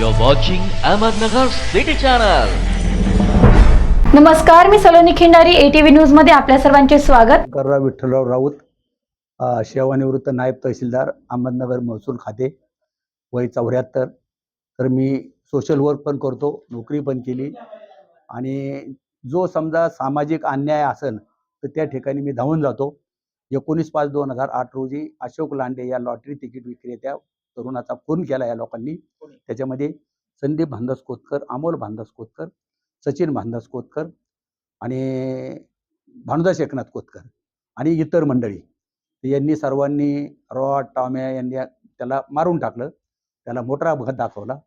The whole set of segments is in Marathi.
You're watching Ahmednagar City Channel. नमस्कार मी सलोनी खिंडारी एटीव्ही न्यूजमध्ये आपल्या सर्वांचे स्वागत. शंकरराव विठ्ठलराव राऊत सेवानिवृत्त नायब तहसीलदार अहमदनगर महसूल खाते वय चौऱ्याहत्तर. तर मी सोशल वर्क पण करतो नोकरी पण केली. आणि जो समजा सामाजिक अन्याय असेल तर त्या ठिकाणी मी धावून जातो. एकोणीस पाच दोन हजार आठ रोजी अशोक लांडे या लॉटरी तिकीट विक्रेत्या तरुणाचा खून केला या लोकांनी. त्याच्यामध्ये संदीप भांदास कोतकर अमोल भांदास कोतकर सचिन भांदास कोतकर आणि भानुदास एकनाथ कोतकर आणि इतर मंडळी. यांनी सर्वांनी रॉड टॉम्या यांनी त्याला मारून टाकलं. त्याला मोठा अपघात दाखवला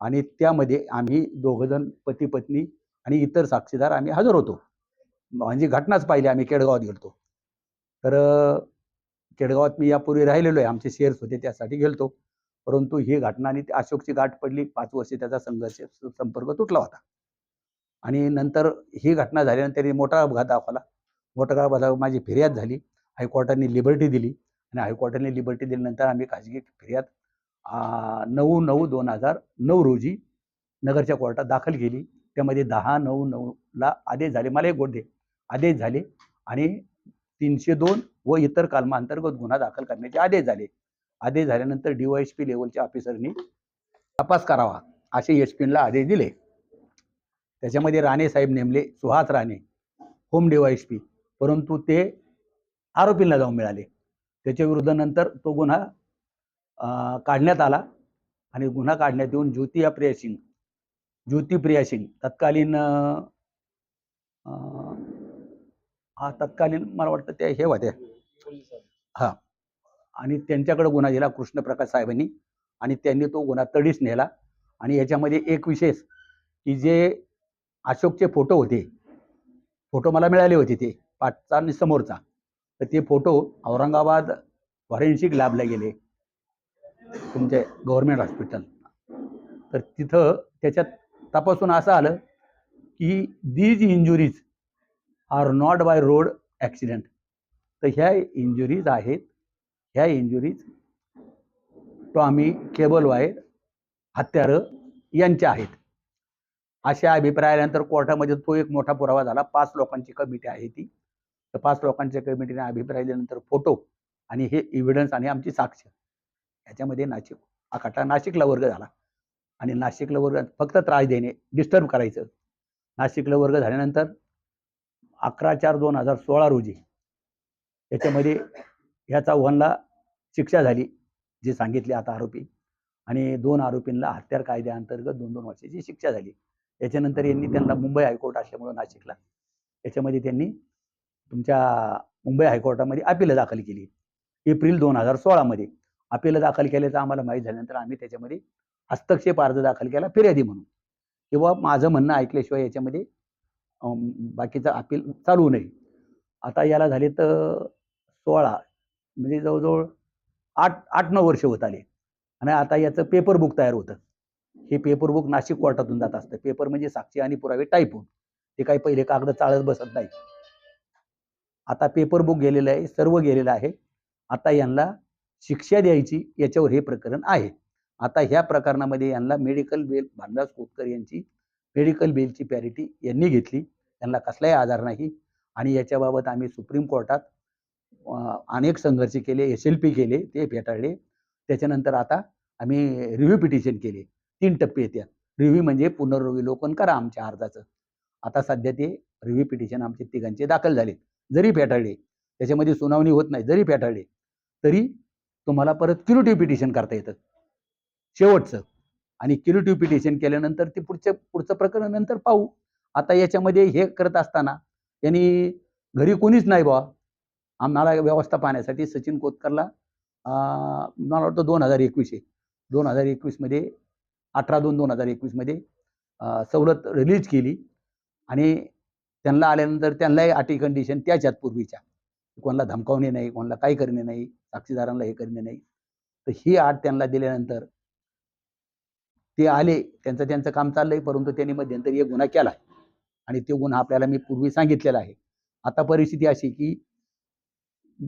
आणि त्यामध्ये आम्ही दोघंजण पती पत्नी आणि इतर साक्षीदार आम्ही हजर होतो. म्हणजे घटनाच पाहिली आम्ही केडगावात गेलतो. तर केडगावात मी यापूर्वी राहिलेलो आहे. आमचे शेअर्स होते त्यासाठी गेलतो. परंतु ही घटना आणि ती अशोकची गाठ पडली. पाच वर्षे त्याचा संघर्ष संपर्क तुटला होता. आणि नंतर ही घटना झाल्यानंतर त्यांनी मोठा अपघात दाखवला. मोठा अपघात माझी फिर्याद झाली. हायकोर्टाने लिबर्टी दिली. आणि हायकोर्टाने लिबर्टी दिल्यानंतर आम्ही खाजगी फिर्याद नऊ नऊ दोन हजार नऊ रोजी नगरच्या कोर्टात दाखल केली. त्यामध्ये दहा नऊ नऊला आदेश झाले. मला एक गोट दे आदेश झाले. आणि तीनशे दोन व इतर कलमांतर्गत गुन्हा दाखल करण्याचे आदेश झाले. आदेश झाल्यानंतर डी वाय एस पी लेवलच्या ऑफिसरनी तपास करावा असे पीला आदेश दिले. त्याच्यामध्ये राणे साहेब नेमले Suhas Rane home DySP परंतु ते आरोपींना जाऊन मिळाले. त्याच्या विरुद्ध नंतर तो गुन्हा काढण्यात आला आणि गुन्हा काढण्यात येऊन ज्योतिया प्रिया सिंग ज्योती प्रिया सिंग तत्कालीन हा तत्कालीन मला वाटतं ते हे होत्या. हा. आणि त्यांच्याकडे गुन्हा दिला कृष्णप्रकाश साहेबांनी आणि त्यांनी तो गुन्हा तडीस नेला. आणि याच्यामध्ये एक विशेष की जे अशोकचे फोटो होते फोटो मला मिळाले होते ते पाठचा आणि समोरचा. तर ते फोटो औरंगाबाद फॉरेन्सिक लॅबला गेले. तुमचे गव्हर्मेंट हॉस्पिटल तर तिथं त्याच्यात तपासून असं आलं की these injuries are not by road accident तर ह्या इंजुरीज आहेत ह्या इंजुरीज टॉमी केबल वायर हत्यारं यांच्या आहेत. अशा अभिप्राय आल्यानंतर कोर्टामध्ये तो एक मोठा पुरावा झाला. पाच लोकांची कमिटी आहे ती. तर पाच लोकांच्या कमिटीने अभिप्राय दिल्यानंतर फोटो आणि हे इव्हिडन्स आणि आमची साक्ष याच्यामध्ये नाशिक आखाटा नाशिकला वर्ग झाला. आणि नाशिकला वर्ग फक्त त्रास देणे डिस्टर्ब करायचं. नाशिकला वर्ग झाल्यानंतर अकरा चार दोन हजार सोळा रोजी याच्यामध्ये ह्या चौघांना शिक्षा झाली जी सांगितली आता आरोपी. आणि दोन आरोपींना हत्यार कायद्याअंतर्गत दोन दोन वर्षाची शिक्षा झाली. त्याच्यानंतर यांनी त्यांना मुंबई हायकोर्ट असल्यामुळं नाशिकला. याच्यामध्ये त्यांनी तुमच्या मुंबई हायकोर्टामध्ये अपील दाखल केली. एप्रिल दोन हजार सोळामध्ये. अपील दाखल केल्याचं आम्हाला माहीत झाल्यानंतर आम्ही त्याच्यामध्ये हस्तक्षेप अर्ज दाखल केला फिर्यादी म्हणून. किंवा माझं म्हणणं ऐकल्याशिवाय याच्यामध्ये बाकीचा बाकीचं अपील चालू नये आता याला झाले तर सोळा म्हणजे जवळजवळ आठ आठ नऊ वर्ष होत आले. आणि आता याचं पेपर बुक तयार होतं. हे पेपर बुक नाशिक कोर्टातून जात असतं. पेपर म्हणजे साक्षी आणि पुरावे टाईप होऊन. ते काही पहिले कागद चाळत बसत नाही. आता पेपर बुक गेलेलं आहे सर्व गेलेलं आहे. आता यांना शिक्षा द्यायची याच्यावर हे प्रकरण आहे. आता ह्या प्रकरणामध्ये यांना मेडिकल बेल भानदास कोतकर यांची मेडिकल बेलची पॅरिटी यांनी घेतली. त्यांना कसलाही आधार नाही. आणि याच्याबाबत आम्ही सुप्रीम कोर्टात अनेक संघर्ष केले एस एल पी केले ते फेटाळले. त्याच्यानंतर आता आम्ही रिव्ह्यू पिटिशन केले. तीन टप्पे येत्या रिव्ह्यू म्हणजे पुनर्विलोकन करा आमच्या अर्जाचं. आता सध्या ते रिव्ह्यू पिटिशन आमचे तिघांचे दाखल झाले जरी फेटाळले त्याच्यामध्ये सुनावणी होत नाही जरी फेटाळले तरी तुम्हाला परत क्युरेटिव्ह पिटिशन करता येतं. शेवटचं. आणि क्युरेटिव्ह पिटिशन केल्यानंतर ते पुढच्या पुढचं प्रकरण नंतर पाहू. आता याच्यामध्ये हे करत असताना यांनी घरी कोणीच नाही बा आम्हाला व्यवस्था पाहण्यासाठी सचिन कोतकरला अं, मला वाटतं दोन हजार एकवीस आहे. दोन हजार एकवीसमध्ये अठरा दोन दोन हजार एकवीसमध्ये सवलत रिलीज केली आणि त्यांना आल्यानंतर त्यांनाही अटी कंडिशन त्याच्यात पूर्वीच्या. कोणाला धमकावणे नाही कोणाला काही करणे नाही साक्षीदारांना हे करणे नाही. तर ही आट त्यांना दिल्यानंतर ते आले त्यांचं त्यांचं काम चाललंय परंतु त्यांनी मध्यंतरी एक गुन्हा केला आणि तो गुन्हा आपल्याला मी पूर्वी सांगितलेला आहे. आता परिस्थिती अशी की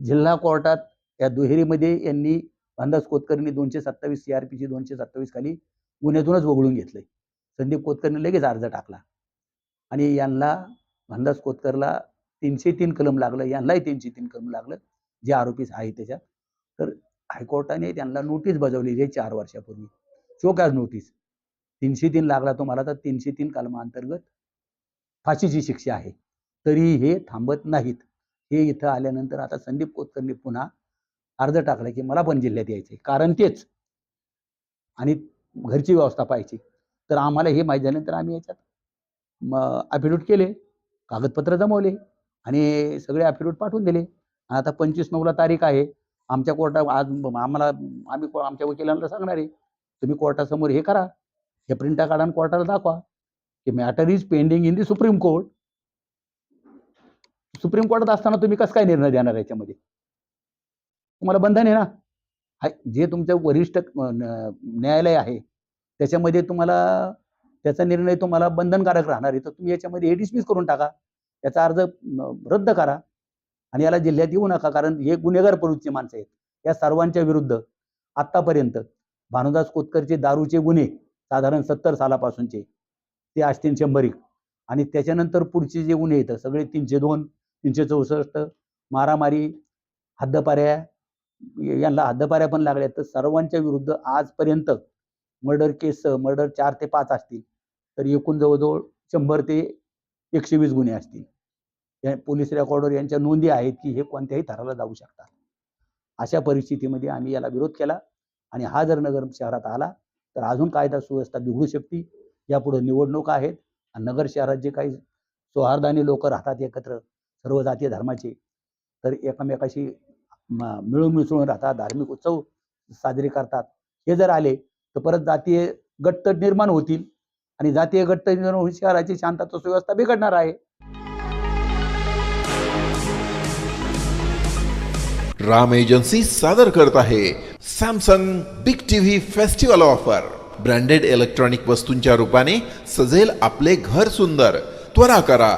जिल्हा कोर्टात या दुहेरीमध्ये यांनी अंदाज कोतकरींनी दोनशे सत्तावीस सी आर पीची दोनशे सत्तावीस खाली गुन्ह्यातूनच वगळून घेतलंय. संदीप कोतकरने लगेच अर्ज टाकला. आणि यांना अंदाज कोतकरला तीनशे तीन कलम लागलं यांनाही तीनशे तीन कलम लागलं जे आरोपी आहे त्याच्यात. तर हायकोर्टाने त्यांना नोटीस बजावली आहे चार वर्षापूर्वी. Show cause notice. तीनशे तीन लागला तुम्हाला तर तीनशे तीन कलमांतर्गत फाशीची शिक्षा आहे. तरी हे थांबत नाहीत. हे इथं आल्यानंतर आता संदीप कोतकरनी पुन्हा अर्ज टाकला की मला पण जिल्ह्यात यायचे कारण तेच. आणि घरची व्यवस्था पाहिजे तर आम्हाला हे माहीत झाल्यानंतर आम्ही याच्यात मग ॲफिडेविट केले कागदपत्र जमवले आणि सगळे ॲफिडेविट पाठवून दिले. आणि आता पंचवीस नऊला तारीख आहे. आमच्या कोर्टा आज आम्हाला आम्ही आमच्या वकिलांना सांगणार आहे तुम्ही कोर्टासमोर हे करा. हे प्रिंटा काढा आणि कोर्टाला दाखवा. की matter is pending in the supreme court. Supreme कोर्टात असताना तुम्ही कसं काय निर्णय देणार याच्यामध्ये? तुम्हाला बंधन आहे ना? हाय- जे तुमचं वरिष्ठ न्यायालय आहे त्याच्यामध्ये तुम्हाला त्याचा निर्णय तुम्हाला बंधनकारक राहणार आहे. तर तुम्ही याच्यामध्ये हे डिसमिस करून टाका. याचा अर्ज रद्द करा. आणि याला जिल्ह्यात येऊ नका कारण हे गुन्हेगार प्रवृत्तीचे माणसं आहेत. या सर्वांच्या विरुद्ध आतापर्यंत भानुदास कोतकरचे दारूचे गुन्हे साधारण सत्तर सालापासूनचे ते असतील शंभर. एक आणि त्याच्यानंतर पुढचे जे गुन्हे येतं सगळे तीनशे दोन तीनशे चौसष्ट मारामारी हद्दपाऱ्या यांना हद्दपाऱ्या पण लागल्या. तर सर्वांच्या विरुद्ध आजपर्यंत मर्डर केस मर्डर चार ते पाच असतील तर एकूण जवळजवळ शंभर ते एकशे वीस गुन्हे असतील. या पोलीस रेकॉर्डवर यांच्या नोंदी आहेत की हे कोणत्याही थराला जाऊ शकतात. अशा परिस्थितीमध्ये आम्ही याला विरोध केला आणि हा जर नगर शहरात आला तर अजून कायदा सुव्यवस्था बिघडू शकते. यापुढे निवडणुका आहेत आणि नगर शहरात जे काही सौहार्दाने लोक राहतात एकत्र सर्व जातीय धर्माचे. तर एकमेकाशी मिळून मिसळून राहतात धार्मिक उत्सव साजरे करतात. हे जर आले तर परत जातीय गट निर्माण होतील आणि जातीय गट निर्माण होऊन शहराची शांतता सुव्यवस्था बिघडणार आहे. राम एजन्सी सादर करत आहे Samsung big TV festival offer branded electronic वस्तूंच्या रूपाने सजेल आपले घर सुंदर. त्वरा करा.